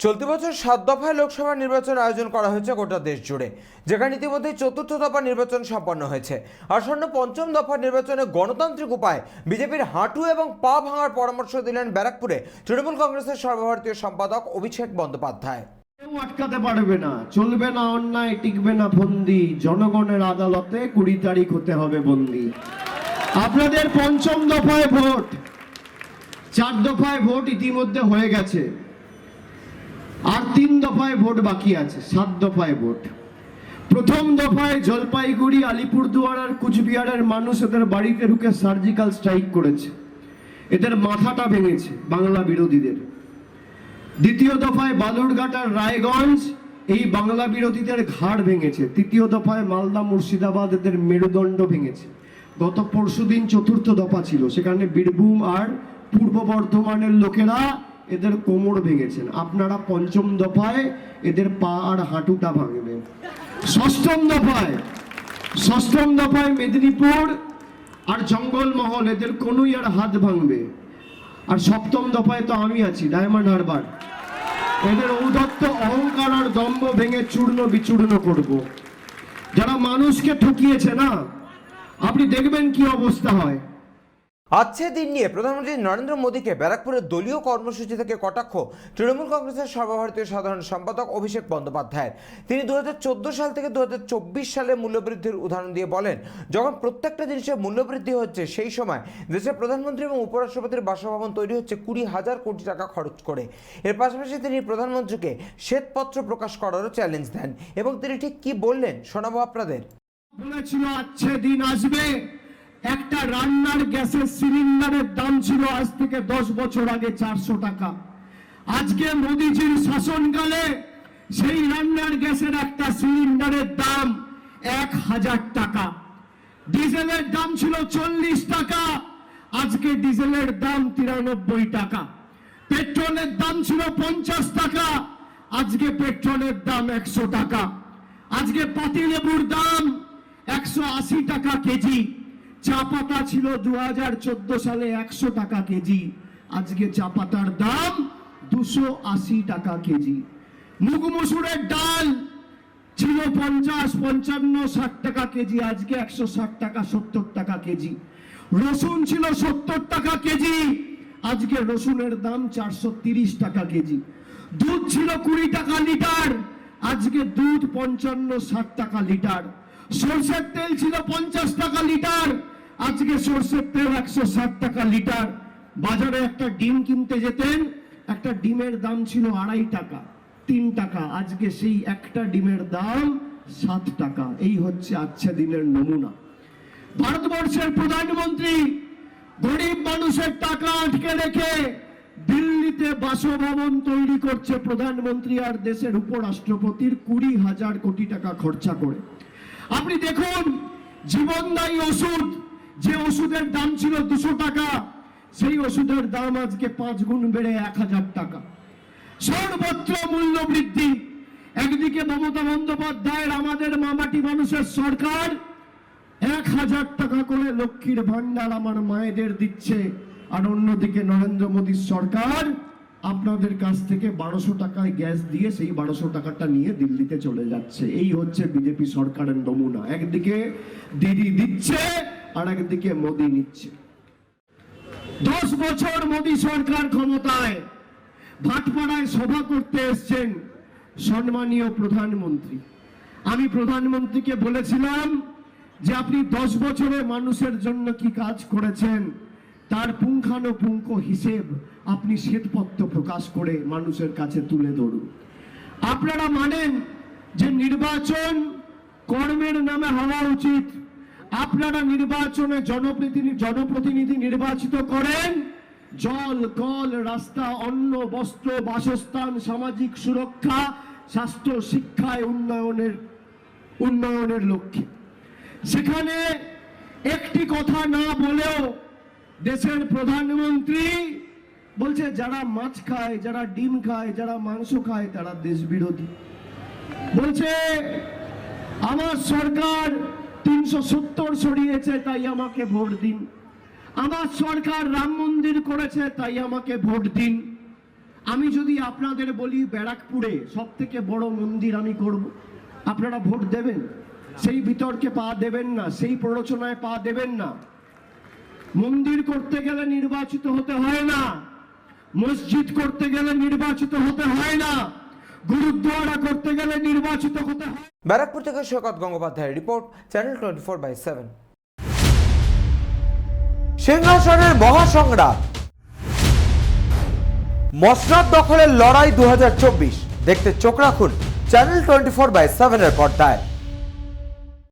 চলতি বছর সাত দফায় লোকসভা নির্বাচন আয়োজন করা হয়েছে গোটা দেশ জুড়ে, যেখানে ইতিমধ্যে চতুর্থ দফা নির্বাচন সম্পন্ন হয়েছে। আসন্ন পঞ্চম দফা নির্বাচনে গণতান্ত্রিক উপায় বিজেপির হাঁটু এবং পা ভাঙার পরামর্শ দিলেন ব্যারাকপুরে তৃণমূল কংগ্রেসের সর্বভারতীয় সম্পাদক অভিষেক বন্দ্যোপাধ্যায়। কেউ আটকাতে পারবে না, চলবে না অন্যায়, টিকবে না বন্দি জনগণের আদালতে কুড়ি তারিখ হতে হবে বন্দি। আপনাদের পঞ্চম দফায় ভোট, চার দফায় ভোট ইতিমধ্যে হয়ে গেছে। আর তিন দফায় ভোট বাকি আছে, সাত দফায় ভোট। প্রথম দফায় জলপাইগুড়ি, আলিপুরদুয়ার আর কুচবিহারের মানুষ এদের বাড়িতে ঢুকে সার্জিক্যাল স্ট্রাইক করেছে। এদের মাথাটা ভেঙেছে বাংলা বিরোধীদের। দ্বিতীয় দফায় বালুরঘাট আর রায়গঞ্জ, এই বাংলা বিরোধীদের ঘাড় ভেঙেছে। তৃতীয় দফায় মালদা, মুর্শিদাবাদ এদের মেরুদণ্ড ভেঙেছে। গত পরশুদিন চতুর্থ দফা ছিল, সেখানে বীরভূম আর পূর্ব বর্ধমানের লোকেরা এদের কোমর ভেঙেছেন। আপনারা পঞ্চম দফায় এদের পা আর হাঁটুটা ভাঙবেন। ষষ্ঠম দফায় ষষ্ঠম দফায় মেদিনীপুর আর জঙ্গলমহল, এদের কোনোই আর হাত ভাঙবে। আর সপ্তম দফায় তো আমি আছি, ডায়মন্ড হারবার। এদের ঔদত্ত অহংকার আর দম্ভ ভেঙে চূর্ণ বিচূর্ণ করব। যারা মানুষকে ঠকিয়েছে না, আপনি দেখবেন কি অবস্থা হয়। আজকে দিন নিয়ে প্রধানমন্ত্রী নরেন্দ্র মোদীকে ব্যারাকপুরের দলীয় কর্মসূচি থেকে কটাক্ষ? তৃণমূল কংগ্রেসের সর্বভারতীয় সাধারণ সম্পাদক অভিষেক বন্দ্যোপাধ্যায় তিনি দুহাজার চোদ্দ সাল থেকে দু হাজার চব্বিশ সালে মূল্যবৃদ্ধির উদাহরণ দিয়ে বলেন, যখন প্রত্যেকটা জিনিসের মূল্যবৃদ্ধি হচ্ছে, সেই সময় দেশের প্রধানমন্ত্রী এবং উপরাষ্ট্রপতির বাসভবন তৈরি হচ্ছে কুড়ি হাজার কোটি টাকা খরচ করে। এর পাশাপাশি তিনি প্রধানমন্ত্রীকে শ্বেতপত্র প্রকাশ করারও চ্যালেঞ্জ দেন। এবং তিনি ঠিক কি বললেন শোনাবো আপনাদের। আচ্ছে দিন আসবে। একটা রান্নার গ্যাসের সিলিন্ডারের দাম ছিল আজ থেকে দশ বছর আগে চারশো টাকা। আজকে মোদিজির শাসনকালে সেই রান্নার গ্যাসের একটা সিলিন্ডারের দাম এক হাজার টাকা। ডিজেলের দাম ছিল চল্লিশ টাকা, আজকে ডিজেলের দাম তিরানব্বই টাকা। পেট্রোলের দাম ছিল পঞ্চাশ টাকা, আজকে পেট্রোলের দাম একশো টাকা। আজকে পাতিলেবুর দাম একশো আশি টাকা কেজি। চা পাতা ছিল দু হাজার চোদ্দ সালে একশো টাকা কেজি। আজকে চা পাতার দাম দুশো আশি টাকা কেজি। মুগ মসুরের ডাল ছিল পঞ্চাশ, পঞ্চান্ন, ষাট টাকা কেজি। আজকে একশো ষাট টাকা, সত্তর টাকা কেজি। রসুন ছিল সত্তর টাকা কেজি। আজকে রসুনের দাম চারশো তিরিশ টাকা কেজি। দুধ ছিল কুড়ি টাকা লিটার। আজকে দুধ পঞ্চান্ন, ষাট টাকা লিটার। সর্ষের তেল ছিল পঞ্চাশ টাকা লিটার। আজকে সর্ষের তেল একশো ষাট টাকা লিটার। বাজারে একটা ডিম কিনতে যেতেন, একটা ডিমের দাম ছিল আড়াই টাকা, তিন টাকা। আজকে সেই একটা ডিমের দাম সাত টাকা। এই হচ্ছে আচ্ছা দিনের নমুনা। ভারতবর্ষের প্রধানমন্ত্রী গরিব মানুষের টাকা আটকে রেখে দিল্লিতে বাসভবন তৈরি করছে প্রধানমন্ত্রী আর দেশের উপরাষ্ট্রপতির কুড়ি হাজার কোটি টাকা খরচা করে। আপনি দেখুন, জীবনদায়ী ওষুধ যে ওষুধের দাম ছিল দুশো টাকা, সেই ওষুধের দাম আজকে পাঁচ গুণ বেড়ে এক হাজার টাকা। সর্বত্র মূল্য বৃদ্ধি। একদিকে মমতা বন্দ্যোপাধ্যায়ের আমাদের মামাটি মানুষের সরকার, এক হাজার টাকা করে লক্ষ্মীর ভান্ডার আমার মায়েদের দিচ্ছে। আর অন্যদিকে নরেন্দ্র মোদীর সরকার আপনাদের কাছ থেকে বারোশো টাকায় গ্যাস দিয়ে সেই বারোশো টাকাটা নিয়ে দিল্লিতে চলে যাচ্ছে। এই হচ্ছে বিজেপি সরকারের নমুনা। একদিকে দিদি দিচ্ছে আর একদিকে মোদী নিচ্ছে। দশ বছর মোদী সরকার ক্ষমতায়, ভাটপাড়ায় সভা করতে এসছেন সম্মানীয় প্রধানমন্ত্রী। আমি প্রধানমন্ত্রীকে বলেছিলাম যে আপনি দশ বছরে মানুষের জন্য কি কাজ করেছেন, তার পুঙ্খানুপুঙ্খ হিসেব আপনি শ্বেতপত্র প্রকাশ করে মানুষের কাছে তুলে ধরুন। আপনারা মানেন যে নির্বাচন কর্মের নামে হওয়া উচিত আপনারা নির্বাচনে জনপ্রতিনিধি জনপ্রতিনিধি নির্বাচিত করেন। জল, কল, রাস্তা, অন্ন, বস্ত্র, বাসস্থান, সামাজিক সুরক্ষা, স্বাস্থ্য শিক্ষায় উন্নয়নের উন্নয়নের লক্ষ্যে। সেখানে একটি কথা না বলেও দেশের প্রধানমন্ত্রী বলছে, যারা মাছ খায়, যারা ডিম খায়, যারা মাংস খায়, তারা দেশ বিরোধী বলছে, আমার সরকার তিনশো সত্তর সরিয়েছে তাই আমাকে ভোট দিন। আমার সরকার রাম মন্দির করেছে, তাই আমাকে ভোট দিন। আমি যদি আপনাদের বলি ব্যারাকপুরে সব থেকে বড় মন্দির আমি করব, আপনারা ভোট দেবেন? সেই বিতর্কে পা দেবেন না, সেই প্ররোচনায় পা দেবেন না। মন্দির করতে গেলে নির্বাচিত হতে হয় না, মসজিদ করতে গেলে নির্বাচিত হতে হয় না। গুরুদ্বারা করতে গেলে নির্বাচিত হতে হয়। ব্যারাকপুর থেকে শোকত গঙ্গোপাধ্যায়ের report, channel twenty four by seven. সিংহাসনের মহাসংগ্রাম। মসনাদ দখলের লড়াই দু হাজার চব্বিশ। দেখতে চোখ রাখুন চ্যানেল টোয়েন্টি ফোর বাই সেভেনের পর্দায়।